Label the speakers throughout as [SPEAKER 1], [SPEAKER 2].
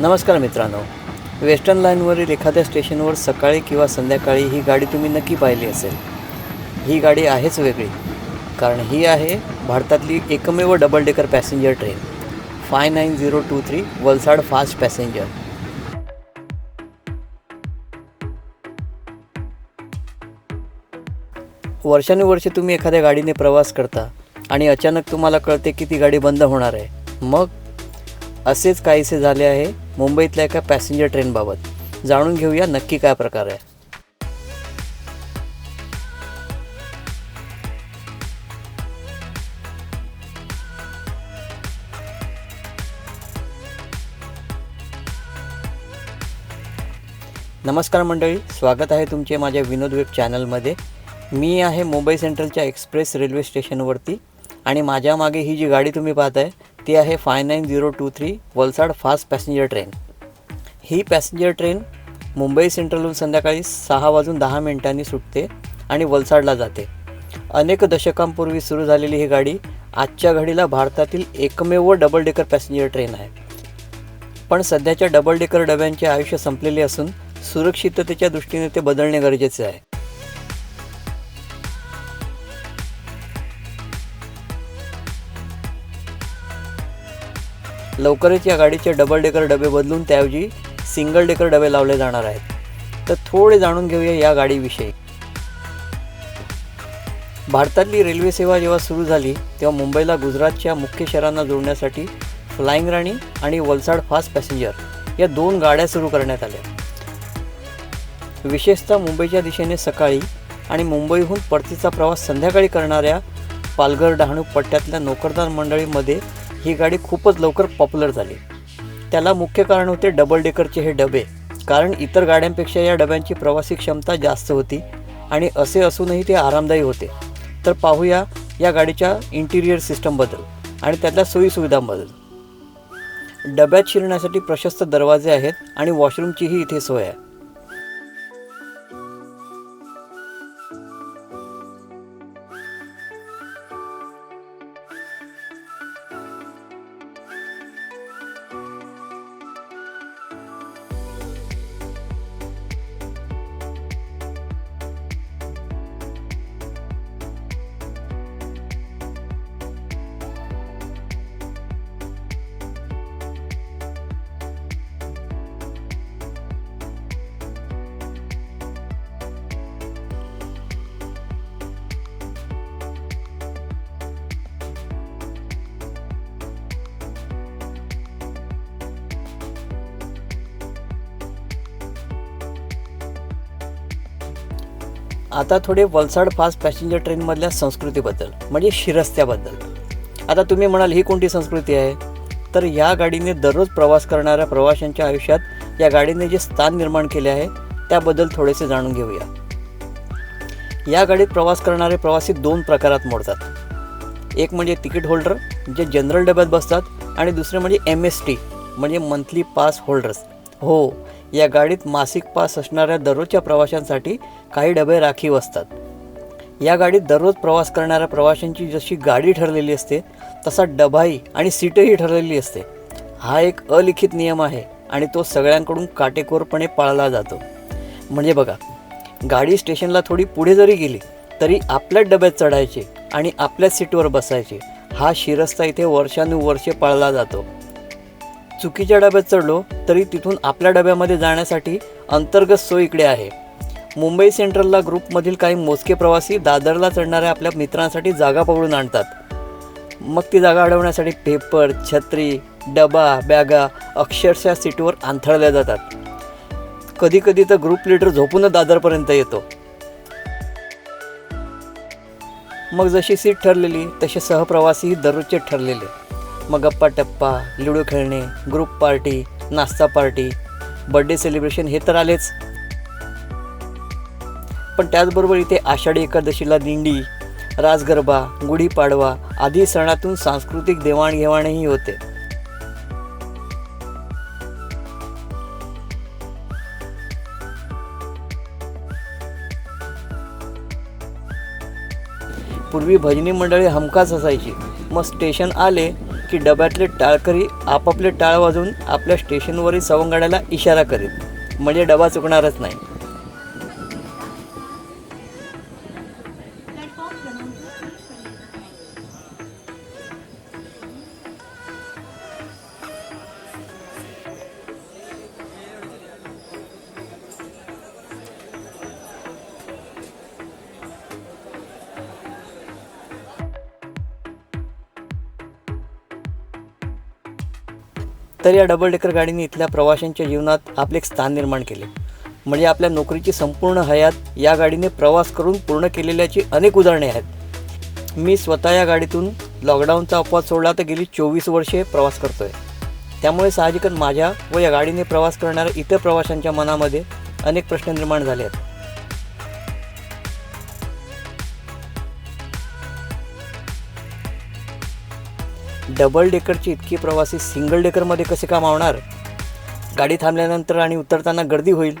[SPEAKER 1] नमस्कार मित्रांनो. वेस्टर्न लाईनवरील एखाद्या स्टेशनवर सकाळी किंवा संध्याकाळी ही गाडी तुम्ही नक्की पाहिली असेल. ही गाडी आहेच वेगळी कारण ही आहे भारतातली एकमेव double decker passenger train five nine zero two three Valsad fast passenger वर्षानुवर्षे तुम्ही एखाद्या गाडीने प्रवास करता आणि अचानक तुम्हाला कळते की ती गाडी बंद होणार आहे. मग असेच काहीसे झाले आहे मुंबईतल्या एका पॅसेंजर ट्रेनबाबत. जाणून घेऊया नक्की काय प्रकार आहे. नमस्कार मंडळी स्वागत आहे तुमचे माझ्या विनोद वेब चॅनलमध्ये. मी आहे मुंबई सेंट्रलच्या एक्सप्रेस रेल्वे स्टेशनवरती आणि माझ्या मागे ही जी गाडी तुम्ही पाहताय ती आहे five nine zero two three Valsad fast passenger train. ही पॅसेंजर ट्रेन मुंबई सेंट्रलहून संध्याकाळी सहा वाजून दहा मिनिटांनी सुटते आणि वलसाडला जाते. अनेक दशकांपूर्वी सुरू झालेली ही गाडी आजच्या घडीला भारतातील एकमेव डबल डेकर पॅसेंजर ट्रेन आहे. पण सध्याच्या डबल डेकर डब्यांचे आयुष्य संपलेले असून सुरक्षिततेच्या दृष्टीने ते बदलणे गरजेचे आहे. लवकरच या गाडीचे डबल डेकर डबे बदलून त्याऐवजी सिंगल डेकर डबे लावले जाणार आहेत. तर थोडे जाणून घेऊया या गाडीविषयी. भारतातली रेल्वे सेवा जेव्हा सुरू झाली तेव्हा मुंबईला गुजरातच्या मुख्य शहरांना जोडण्यासाठी फ्लाईंग राणी आणि वलसाड फास्ट पॅसेंजर या दोन गाड्या सुरू करण्यात आल्या. विशेषतः मुंबईच्या दिशेने सकाळी आणि मुंबईहून परतीचा प्रवास संध्याकाळी करणाऱ्या पालघर डहाणू पट्ट्यातल्या नोकरदार मंडळीमध्ये ही गाडी खूपच लवकर पॉप्युलर झाली. त्याला मुख्य कारण होते डबल डेकरचे हे डबे. कारण इतर गाड्यांपेक्षा या डब्यांची प्रवासी क्षमता जास्त होती आणि असे असूनही ते आरामदायी होते. तर पाहूया या गाडीच्या इंटिरियर सिस्टमबद्दल आणि त्यातल्या सोयीसुविधांबद्दल डब्यात शिरण्यासाठी प्रशस्त दरवाजे आहेत आणि वॉशरूमचीही इथे सोय आहे. आता थोडे वलसाड फास्ट पॅसेंजर ट्रेनमधल्या संस्कृतीबद्दल म्हणजे शिरस्त्याबद्दल. आता तुम्ही म्हणाल ही कोणती संस्कृती आहे? तर या गाडीने दररोज प्रवास करणाऱ्या प्रवाशांच्या आयुष्यात या गाडीने जे स्थान निर्माण केले आहे त्याबद्दल थोडेसे जाणून घेऊया. या गाडीत प्रवास करणारे प्रवासी दोन प्रकारात मोडतात. एक म्हणजे तिकीट होल्डर जे जनरल डब्यात बसतात आणि दुसरे म्हणजे एम एस टी म्हणजे मंथली पास होल्डर्स. हो या गाडीत मासिक पास असणाऱ्या दररोजच्या प्रवाशांसाठी काही डबे राखीव असतात. या गाडीत दररोज प्रवास करणाऱ्या प्रवाशांची जशी गाडी ठरलेली असते तसा डबाही आणि सीटही ठरलेली असते. हा एक अलिखित नियम आहे आणि तो सगळ्यांकडून काटेकोरपणे पाळला जातो. म्हणजे बघा गाडी स्टेशनला थोडी पुढे जरी गेली तरी आपल्याच डब्यात चढायचे आणि आपल्याच सीटवर बसायचे हा शिरस्ता इथे वर्षानुवर्षे पाळला जातो. चुकीच्या डब्यात चढलो तरी तिथून आपल्या डब्यामध्ये जाण्यासाठी अंतर्गत सोय इकडे आहे. मुंबई सेंट्रलला ग्रुपमधील काही मोजके प्रवासी दादरला चढणाऱ्या आपल्या मित्रांसाठी जागा पकडून आणतात. मग ती जागा अडवण्यासाठी पेपर छत्री डबा बॅगा अक्षरशः सीटवर अंथळल्या जातात. कधी कधी तर ग्रुप लीडर झोपूनच दादरपर्यंत येतो. मग जशी सीट ठरलेली तसे सहप्रवासीही दररोजचे ठरलेले. मग गप्पा टप्पा लुडो खेळणे ग्रुप पार्टी नाश्ता पार्टी बर्थडे सेलिब्रेशन हे तर आलेच. पण त्याचबरोबर इथे आषाढी एकादशीला दिंडी राजगरबा गुढीपाडवा आदी सणातून सांस्कृतिक देवाणघेवाणही होते. पूर्वी भजनी मंडळी हमखास असायची. मग स्टेशन आले की डब्यातले टाळकरी आपापले टाळ वाजवून आपल्या स्टेशनवरील सवंगड्याला इशारा करीत म्हणजे डबा चुकणारच नाही. तर या डबल डेकर गाडीने इथल्या प्रवाशांच्या जीवनात आपले एक स्थान निर्माण केले. म्हणजे आपल्या नोकरीची संपूर्ण हयात या गाडीने प्रवास करून पूर्ण केलेल्याची अनेक उदाहरणे आहेत. मी स्वतः या गाडीतून लॉकडाऊनचा अपवाद सोडला तर गेली चोवीस वर्षे प्रवास करतोय. त्यामुळे साहजिकच माझ्या व या गाडीने प्रवास करणाऱ्या इतर प्रवाशांच्या मनामध्ये अनेक प्रश्न निर्माण झाले आहेत. डबल डेकरची इतकी प्रवासी सिंगल डेकरमध्ये कसे काम आवणार? गाडी थांबल्यानंतर आणि उतरताना गर्दी होईल?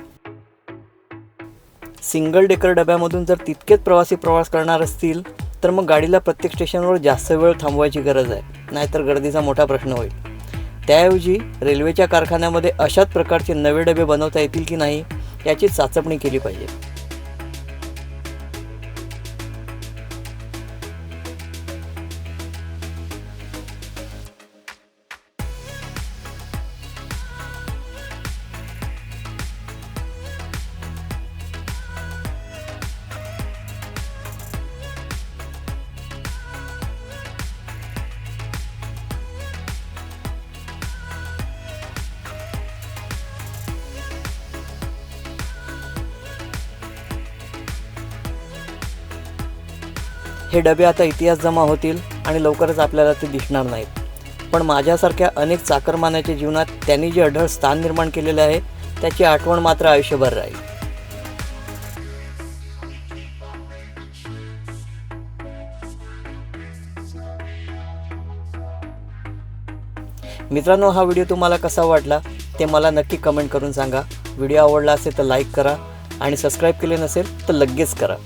[SPEAKER 1] सिंगल डेकर डब्यामधून जर तितकेच प्रवासी प्रवास करणार असतील तर मग गाडीला प्रत्येक स्टेशनवर जास्त वेळ थांबवायची गरज आहे. नाहीतर गर्दीचा मोठा प्रश्न होईल. त्याऐवजी रेल्वेच्या कारखान्यामध्ये अशाच प्रकारचे नवे डबे बनवता येतील की नाही याची चाचपणी केली पाहिजे. हे डबे आता इतिहास जमा होतील आणि लवकरच आपल्याला ते दिसणार नाहीत. पण माझ्यासारख्या अनेक चाकरमानाच्या जीवनात त्यांनी जे अढळ स्थान निर्माण केलेलं आहे त्याची आठवण मात्र आयुष्यभर राहील. मित्रांनो हा व्हिडिओ तुम्हाला कसा वाटला ते मला नक्की कमेंट करून सांगा. व्हिडिओ आवडला असेल तर लाईक करा आणि सबस्क्राईब केले नसेल तर लगेच करा.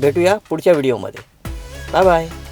[SPEAKER 1] भेटूया पुढच्या व्हिडिओमध्ये. Bye bye.